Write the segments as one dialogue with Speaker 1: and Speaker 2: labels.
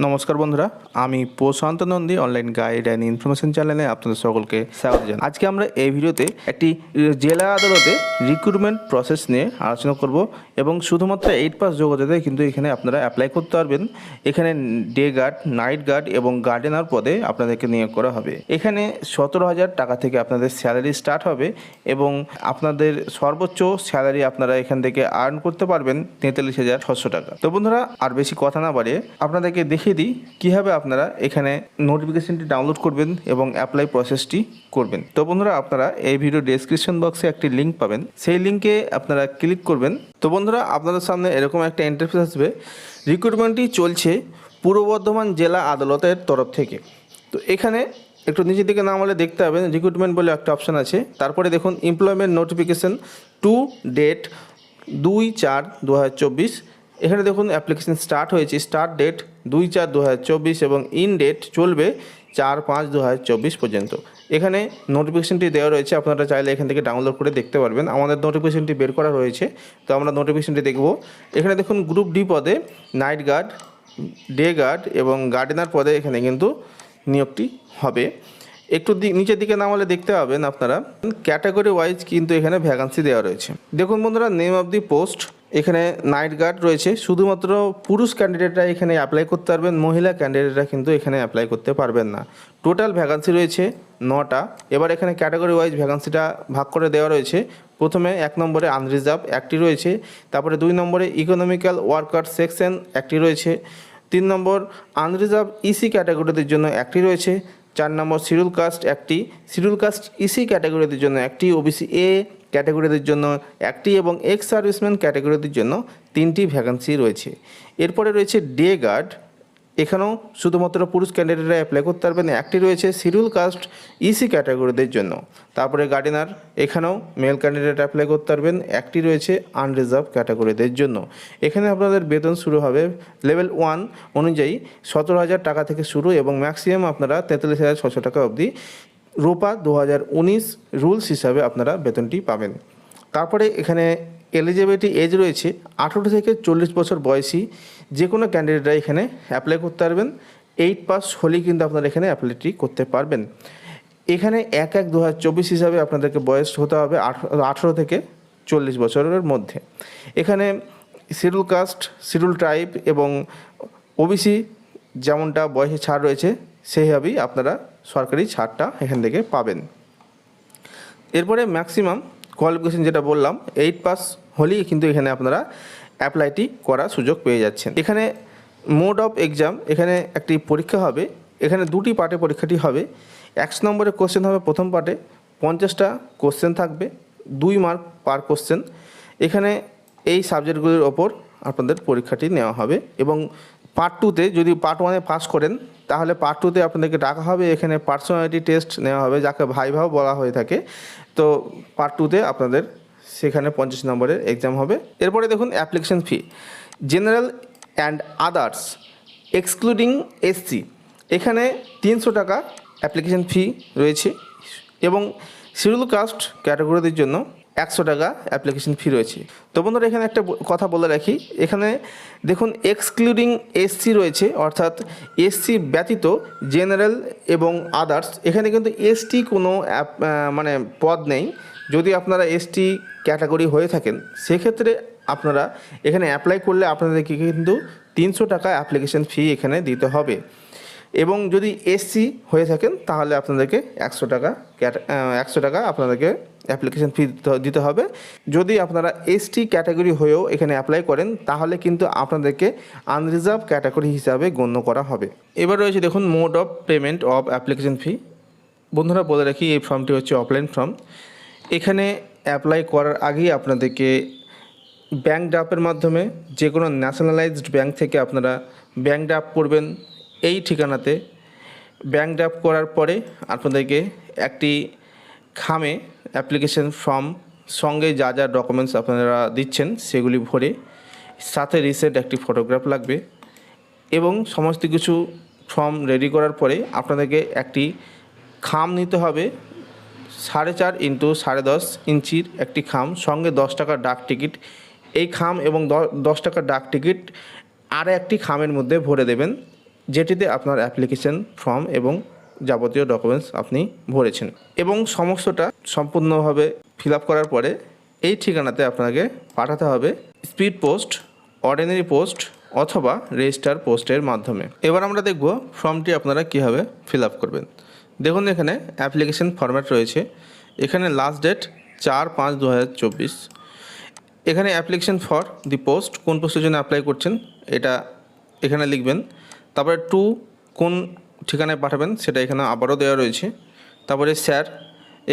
Speaker 1: নমস্কার বন্ধুরা, আমি Prasanta Nandi online guide and information চ্যানেলে আপনাদের সকলকে স্বাগত জানাই। আজকে আমরা এই ভিডিওতে একটি জেলা আদালতে রিক্রুটমেন্ট প্রসেস নিয়ে আলোচনা করব এবং শুধুমাত্র এইট পাস যোগ্যতাতে কিন্তু এখানে আপনারা অ্যাপ্লাই করতে পারবেন। এখানে ডে গার্ড নাইট গার্ড এবং গার্ডেনার পদে আপনাদেরকে নিয়োগ করা হবে। এখানে সতেরো হাজার টাকা থেকে আপনাদের স্যালারি স্টার্ট হবে এবং আপনাদের সর্বোচ্চ স্যালারি আপনারা এখান থেকে আর্ন করতে পারবেন তেতাল্লিশ হাজার ছশো টাকা। তো বন্ধুরা, আর বেশি কথা না বাড়িয়ে আপনাদেরকে দেখিয়ে দিই, কীভাবে আপনারা এখানে নোটিফিকেশনটি ডাউনলোড করবেন এবং অ্যাপ্লাই প্রসেসটি করবেন। তো বন্ধুরা, আপনারা এই ভিডিও ডেসক্রিপশন বক্সে একটি লিঙ্ক পাবেন। সেই লিঙ্কে আপনারা ক্লিক করবেন। তো বন্ধুরা, আপনাদের সামনে এরকম একটা ইন্টারফেস আসবে। রিক্রুটমেন্টটি চলছে পূর্ব বর্ধমান জেলা আদালতের তরফ থেকে। তো এখানে একটু নিচের দিকে নাম হলে দেখতে পাবেন রিক্রুটমেন্ট বলে একটা অপশান আছে। তারপরে দেখুন এমপ্লয়মেন্ট নোটিফিকেশন টু ডেট দুই চার দু চব্বিশ এখানে দেখুন অ্যাপ্লিকেশন স্টার্ট হয়েছে। স্টার্ট ডেট দুই চার দু এবং ইন ডেট চলবে চার পাঁচ দু পর্যন্ত। এখানে নোটিফিকেশনটি দেওয়া রয়েছে, আপনারা চাইলে এখান থেকে ডাউনলোড করে দেখতে পারবেন। আমাদের নোটিফিকেশনটি বের করা রয়েছে, তো আমরা নোটিফিকেশনটি দেখব। এখানে দেখুন গ্রুপ ডি পদে নাইট গার্ড ডে গার্ড এবং গার্ডেনার পদে এখানে কিন্তু নিয়োগটি হবে। একটু নিচের দিকে নামালে দেখতে পাবেন আপনারা। ক্যাটাগরি ওয়াইজ কিন্তু এখানে ভ্যাকান্সি দেওয়া রয়েছে। দেখুন বন্ধুরা নেম অফ দি পোস্ট এখানে নাইট গার্ড রয়েছে। শুধুমাত্র পুরুষ ক্যান্ডিডেটরা এখানে অ্যাপ্লাই করতে পারবেন, মহিলা ক্যান্ডিডেটরা কিন্তু এখানে অ্যাপ্লাই করতে পারবেন না। টোটাল ভ্যাকান্সি রয়েছে নটা। এবার এখানে ক্যাটাগরি ওয়াইজ ভ্যাকান্সিটা ভাগ করে দেওয়া রয়েছে। প্রথমে এক নম্বরে আনরিজার্ভ একটি রয়েছে। তারপরে দুই নম্বরে ইকোনমিক্যাল ওয়ার্কার সেকশন একটি রয়েছে। তিন নম্বর আনরিজার্ভ ইসি ক্যাটাগরিদের জন্য একটি রয়েছে। চার নম্বর শিডিউল কাস্ট একটি। শিডিউল কাস্ট ইসি ক্যাটাগরিদের জন্য একটি। ওবিসি এ ক্যাটাগরিদের জন্য একটি এবং এক্স সার্ভিসম্যান ক্যাটাগরিদের জন্য তিনটি ভ্যাকান্সি রয়েছে। এরপরে রয়েছে ডে গার্ড এখানেও শুধুমাত্র পুরুষ ক্যান্ডিডেটরা অ্যাপ্লাই করতে পারবেন একটি রয়েছে শিডিউল কাস্ট ইসি ক্যাটাগরিদের জন্য। তারপরে গার্ডেনার এখানেও মেল ক্যান্ডিডেট অ্যাপ্লাই করতে পারবেন, একটি রয়েছে আনরিজার্ভ ক্যাটাগরিদের জন্য। এখানে আপনাদের বেতন শুরু হবে লেভেল ওয়ান অনুযায়ী সতেরো হাজার টাকা থেকে শুরু এবং ম্যাক্সিমাম আপনারা তেতাল্লিশ হাজার ছশো টাকা অবধি রোপা দু রুলস হিসাবে আপনারা বেতনটি পাবেন। তারপরে এখানে এলিজিবিলিটি এজ রয়েছে আঠেরো থেকে চল্লিশ বছর বয়সী যে কোনো ক্যান্ডিডেটরা এখানে অ্যাপ্লাই করতে পারবেন। এইট পাস হলেই কিন্তু আপনারা এখানে অ্যাপ্লাইটি করতে পারবেন। এখানে এক এক দু হিসাবে আপনাদেরকে বয়স হতে হবে আঠেরো থেকে চল্লিশ বছরের মধ্যে। এখানে শিডিউল কাস্ট শিডিউল ট্রাইব এবং ওবিসি যেমনটা বয়সে ছাড় রয়েছে সেইভাবেই আপনারা সরকারি ছাড়টা এখান থেকে পাবেন। এরপরে ম্যাক্সিমাম কোয়ালিফিকেশন যেটা বললাম এইট পাস হলেই কিন্তু এখানে আপনারা অ্যাপ্লাইটি করার সুযোগ পেয়ে যাচ্ছেন। এখানে মোড অফ এক্সাম এখানে একটি পরীক্ষা হবে, এখানে দুটি পার্টে পরীক্ষাটি হবে। একশো নম্বরের কোশ্চেন হবে প্রথম পার্টে পঞ্চাশটা কোশ্চেন থাকবে, দুই মার্ক পার কোশ্চেন এখানে এই সাবজেক্টগুলির ওপর আপনাদের পরীক্ষাটি নেওয়া হবে এবং পার্ট টুতে যদি পার্ট ওয়ানে পাস করেন, তাহলে পার্ট টুতে আপনাদেরকে ডাকা হবে, এখানে পার্সোনালিটি টেস্ট নেওয়া হবে, যাকে ভাইভাও বলা হয়ে থাকে। তো পার্ট টুতে আপনাদের সেখানে পঞ্চাশ নম্বরের এক্সাম হবে। এরপরে দেখুন application fee general and others excluding SC এখানে তিনশো টাকা অ্যাপ্লিকেশন ফি রয়েছে। এবং শিডিউল কাস্ট ক্যাটাগরিদের জন্য একশো টাকা অ্যাপ্লিকেশন ফি রয়েছে। তো বন্ধুরা, এখানে একটা কথা বলে রাখি। এখানে দেখুন এক্সক্লুডিং এসসি রয়েছে, অর্থাৎ এসসি ব্যতীত জেনারেল এবং আদার্স এখানে কিন্তু এসটি কোনো মানে পদ নেই। যদি আপনারা এসটি ক্যাটাগরি হয়ে থাকেন, সেক্ষেত্রে আপনারা এখানে অ্যাপ্লাই করলে আপনাদেরকে কিন্তু তিনশো টাকা অ্যাপ্লিকেশন ফি এখানে দিতে হবে। এবং যদি এসসি হয়ে থাকেন, তাহলে আপনাদেরকে একশো টাকা একশো টাকা আপনাদেরকে অ্যাপ্লিকেশন ফি দিতে হবে। যদি আপনারা এসটি ক্যাটাগরি হয়েও এখানে অ্যাপ্লাই করেন, তাহলে কিন্তু আপনাদেরকে আনরিজার্ভ ক্যাটাগরি হিসাবে গণ্য করা হবে। এবার রয়েছে দেখুন mode of payment of application fee বন্ধুরা, বলে রাখি, এই ফর্মটি হচ্ছে অফলাইন ফর্ম এখানে অ্যাপ্লাই করার আগেই আপনাদেরকে ব্যাঙ্ক ড্রাফের মাধ্যমে যে কোনো ন্যাশনালাইজড ব্যাঙ্ক থেকে আপনারা ব্যাঙ্ক ড্রাফ করবেন। এই ঠিকানাতে ব্যাঙ্ক ড্রাফ করার পরে আপনাদেরকে একটি খামে অ্যাপ্লিকেশন ফর্ম সঙ্গে যা যা ডকুমেন্টস আপনারা দিচ্ছেন সেগুলি ভরে সাথে রিসেন্ট একটি ফটোগ্রাফ লাগবে এবং সমস্ত কিছু ফর্ম রেডি করার পরে আপনাদেরকে একটি খাম নিতে হবে সাড়ে চার ইন্টু সাড়ে দশ ইঞ্চির একটি খাম, সঙ্গে দশ টাকার ডাক টিকিট। এই খাম এবং দশ টাকার ডাক টিকিট আর একটি খামের মধ্যে ভরে দেবেন। যেটিতে আপনার অ্যাপ্লিকেশন ফর্ম এবং যাবতীয় ডকুমেন্টস আপনি ভরেছেন এবং সমস্তটা সম্পূর্ণভাবে ফিল করার পরে এই ঠিকানাতে আপনাকে পাঠাতে হবে স্পিড পোস্ট অর্ডিনারি পোস্ট অথবা রেজিস্টার পোস্টের মাধ্যমে। এবার আমরা দেখব ফর্মটি আপনারা কীভাবে ফিল করবেন। দেখুন এখানে অ্যাপ্লিকেশন ফরম্যাট রয়েছে। এখানে লাস্ট ডেট চার পাঁচ দু এখানে অ্যাপ্লিকেশন ফর দি পোস্ট কোন পোস্টের জন্য অ্যাপ্লাই করছেন, এটা এখানে লিখবেন। তারপরে টু কোন ঠিকানায় পাঠাবেন সেটা এখানে আবারও দেওয়া রয়েছে। তারপরে স্যার,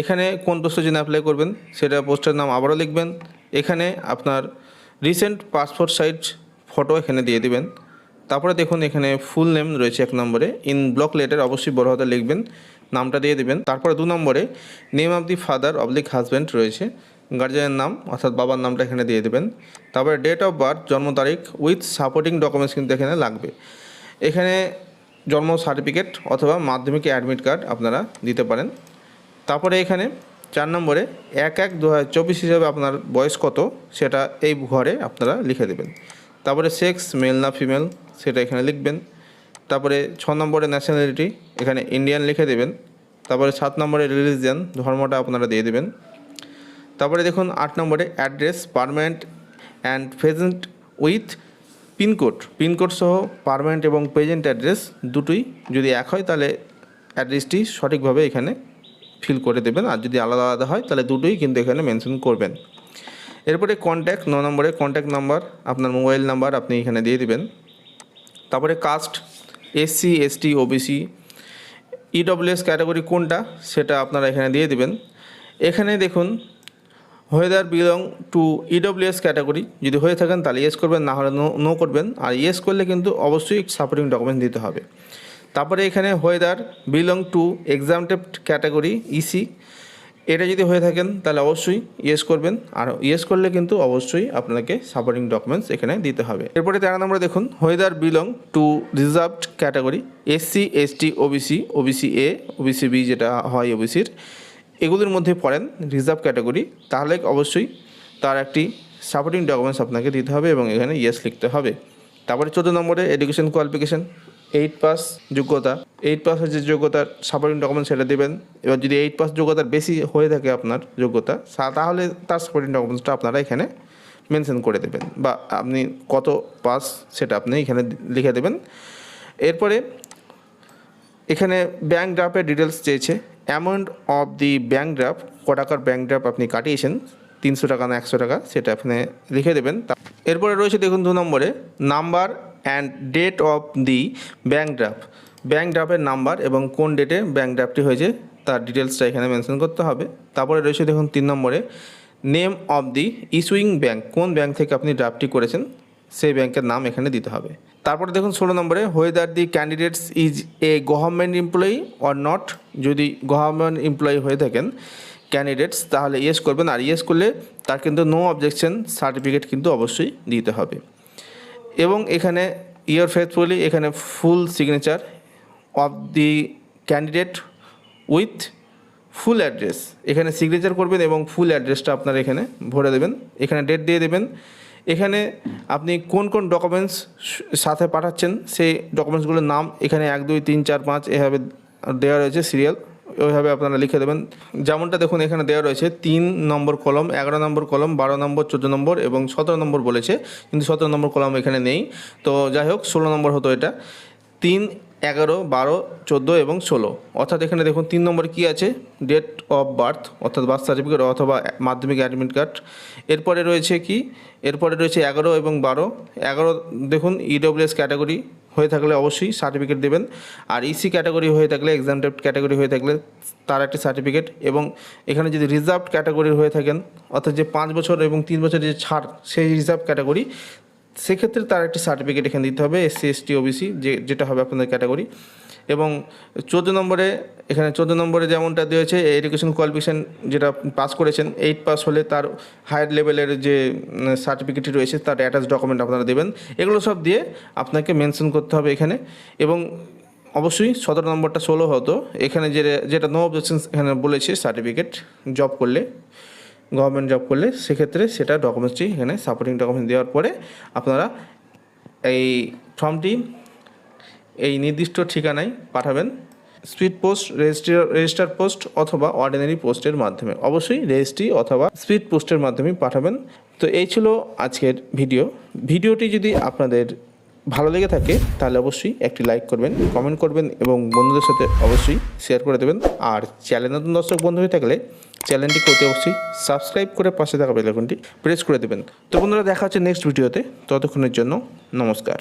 Speaker 1: এখানে কোন পোস্টের জন্য অ্যাপ্লাই করবেন সেটা পোস্টের নাম আবারও লিখবেন। এখানে আপনার রিসেন্ট পাসপোর্ট সাইজ ফটো এখানে দিয়ে দিবেন। তারপরে দেখুন এখানে ফুল নেম রয়েছে এক নম্বরে। ইন ব্লক লেটার অবশ্যই বড় হাতে লিখবেন, নামটা দিয়ে দিবেন। তারপরে দু নম্বরে name of the father oblique husband রয়েছে গার্জিয়ানের নাম অর্থাৎ বাবার নামটা এখানে দিয়ে দেবেন। তারপরে ডেট অফ বার্থ জন্ম তারিখ উইথ সাপোর্টিং ডকুমেন্টস কিন্তু এখানে লাগবে। এখানে জন্ম সার্টিফিকেট অথবা মাধ্যমিক অ্যাডমিট কার্ড আপনারা দিতে পারেন। তারপরে এখানে চার নম্বরে এক এক দু হিসাবে আপনার বয়স কত সেটা এই ঘরে আপনারা লিখে দেবেন। তারপরে সেক্স মেল না ফিমেল সেটা এখানে লিখবেন। তারপরে ছ নম্বরে ন্যাশনালিটি এখানে ইন্ডিয়ান লিখে দেবেন। তারপরে সাত নম্বরে রিলিজিয়ান ধর্মটা আপনারা দিয়ে দেবেন। তারপরে দেখুন আট নম্বরে address permanent and present with pin code pin code সহ পারমানেন্ট এবং প্রেজেন্ট অ্যাড্রেস দুটোই যদি এক হয়, তাহলে অ্যাড্রেসটি সঠিকভাবে এখানে ফিল করে দেবেন। আর যদি আলাদা আলাদা হয়, তাহলে দুটোই কিন্তু এখানে মেনশন করবেন। এরপরে কন্ট্যাক্ট ন নম্বরে কন্ট্যাক্ট নাম্বার আপনার মোবাইল নাম্বার আপনি এখানে দিয়ে দেবেন। তারপরে caste SC ST OBC EWS category কোনটা, সেটা আপনারা এখানে দিয়ে দেবেন। এখানে দেখুন whether belong to EWS category যদি হয়ে থাকেন তাহলে ইয়েস করবেন, না হলে নো করবেন। আর ইয়েস করলে কিন্তু অবশ্যই সাপোর্টিং ডকুমেন্ট দিতে হবে। তারপরে এখানে whether belong to exempted category EC এটা যদি হয়ে থাকেন, তাহলে অবশ্যই ইয়েস করবেন। আর ইয়েস করলে কিন্তু অবশ্যই আপনাকে সাপোর্টিং ডকুমেন্টস এখানে দিতে হবে। এরপরে তেরো নম্বরে দেখুন whether belong to reserved category SC ST OBC OBC A OBC B যেটা হয় ওবিসির এগুলির মধ্যে পড়েন রিজার্ভ ক্যাটাগরি, তাহলে অবশ্যই তার একটি সাপোর্টিং ডকুমেন্টস আপনাকে দিতে হবে এবং এখানে ইয়েস লিখতে হবে। তারপরে চোদ্দ নম্বরে এডুকেশন কোয়ালিফিকেশন এইট পাস যোগ্যতা এইট পাসের যে যোগ্যতার সাপোর্টিং ডকুমেন্ট সেটা দেবেন। এবার যদি এইট পাস যোগ্যতার বেশি হয়ে থাকে আপনার যোগ্যতা তাহলে তার সাপোর্টিং ডকুমেন্টসটা আপনারা এখানে মেনশন করে দেবেন বা আপনি কত পাস সেটা আপনি এখানে লিখে দেবেন। এরপরে এখানে ব্যাঙ্ক ড্রাফের ডিটেলস চেয়েছে amount of the bank draft ক টাকার ব্যাঙ্ক ড্রাফ আপনি কাটিয়েছেন, তিনশো টাকা না একশো টাকা, সেটা আপনি লিখে দেবেন। এরপরে রয়েছে দেখুন দু নম্বরে number and date of the bank draft bank ড্রাফের number এবং কোন ডেটে ব্যাঙ্ক ড্রাফটি হয়েছে, তার ডিটেলসটা এখানে মেনশন করতে হবে। তারপরে রয়েছে দেখুন তিন নম্বরে name of the issuing bank কোন ব্যাঙ্ক থেকে আপনি ড্রাফটটি করেছেন সেই ব্যাংকের নাম এখানে দিতে হবে। তারপরে দেখুন ষোলো নম্বরে whether the candidates is a government employee or not যদি গভর্নমেন্ট এমপ্লয়ি হয়ে থাকেন ক্যান্ডিডেটস তাহলে ইয়েস করবেন। আর ইয়েস করলে তার কিন্তু নো অবজেকশন সার্টিফিকেট কিন্তু অবশ্যই দিতে হবে। এবং এখানে ইয়ার ফেথফুলি এখানে full signature of the candidate with full address এখানে সিগনেচার করবেন এবং ফুল অ্যাড্রেসটা আপনার এখানে ভরে দেবেন। এখানে ডেট দিয়ে দেবেন। এখানে আপনি কোন কোন ডকুমেন্টস সাথে পাঠাচ্ছেন, সেই ডকুমেন্টসগুলোর নাম এখানে এক, দুই, তিন, চার, পাঁচ এভাবে দেওয়া রয়েছে সিরিয়াল ওইভাবে আপনারা লিখে দেবেন। যেমনটা দেখুন এখানে দেওয়া রয়েছে, তিন নম্বর কলম, এগারো নম্বর কলম, বারো নম্বর, চোদ্দ নম্বর এবং সতেরো নম্বর বলেছে, কিন্তু সতেরো নম্বর কলম এখানে নেই। তো যাই হোক, ষোলো নম্বর হতো এটা। তিন এগারো, বারো, চোদ্দ এবং ষোলো। অর্থাৎ এখানে দেখুন তিন নম্বরে কী আছে? ডেট অফ বার্থ অর্থাৎ বার্থ সার্টিফিকেট অথবা মাধ্যমিক অ্যাডমিট কার্ড এরপরে রয়েছে কি? এরপরে রয়েছে এগারো এবং বারো। এগারো দেখুন ইডব্লিউএস ক্যাটাগরি হয়ে থাকলে অবশ্যই সার্টিফিকেট দেবেন। আর ইসি ক্যাটাগরি হয়ে থাকলে এক্সাম টেপ ক্যাটাগরি হয়ে থাকলে তার একটি সার্টিফিকেট এবং এখানে যদি রিজার্ভ ক্যাটাগরির হয়ে থাকেন, অর্থাৎ যে পাঁচ বছর এবং তিন বছরের যে ছাড়, সেই রিজার্ভ ক্যাটাগরি সেক্ষেত্রে তার একটি সার্টিফিকেট এখানে দিতে হবে এসসি এসটি ওবিসি যে, যেটা হবে আপনাদের ক্যাটাগরি এবং চোদ্দ নম্বরে, এখানে চোদ্দ নম্বরে যেমনটা দেওয়া হয়েছে এডুকেশন কোয়ালিফিকেশান যেটা পাস করেছেন এইট পাস হলে তার হায়ার লেভেলের যে সার্টিফিকেটটি রয়েছে, তার অ্যাটাচ ডকুমেন্ট আপনারা দেবেন। এগুলো সব দিয়ে আপনাকে মেনশন করতে হবে এখানে। এবং অবশ্যই সতেরো নম্বরটা ষোলো হতো। এখানে যে, যেটা নো অবজেকশন এখানে বলেছে সার্টিফিকেট জব করলে। গভর্নমেন্ট জব করলে সেক্ষেত্রে সেটা ডকুমেন্টসটি এখানে সাপোর্টিং ডকুমেন্ট দেওয়ার পরে আপনারা এই ফর্মটি এই নির্দিষ্ট ঠিকানায় পাঠাবেন। Speed post register register post অথবা অর্ডিনারি পোস্টের মাধ্যমে। অবশ্যই রেজিস্ট্রি অথবা স্পিড পোস্টের মাধ্যমে পাঠাবেন। তো এই ছিল আজকের ভিডিও ভিডিওটি যদি আপনাদের ভালো লেগে থাকে, তাহলে অবশ্যই একটি লাইক করবেন কমেন্ট করবেন এবং বন্ধুদের সাথে অবশ্যই শেয়ার করে দেবেন। আর চ্যানেল নতুন দর্শক বন্ধু হয়ে থাকলে চ্যানেলটি করতে অবশ্যই সাবস্ক্রাইব করে পাশে থাকা বেলাইকনটি প্রেস করে দেবেন। তো বন্ধুরা, দেখা হচ্ছে নেক্সট ভিডিওতে। ততক্ষণের জন্য নমস্কার।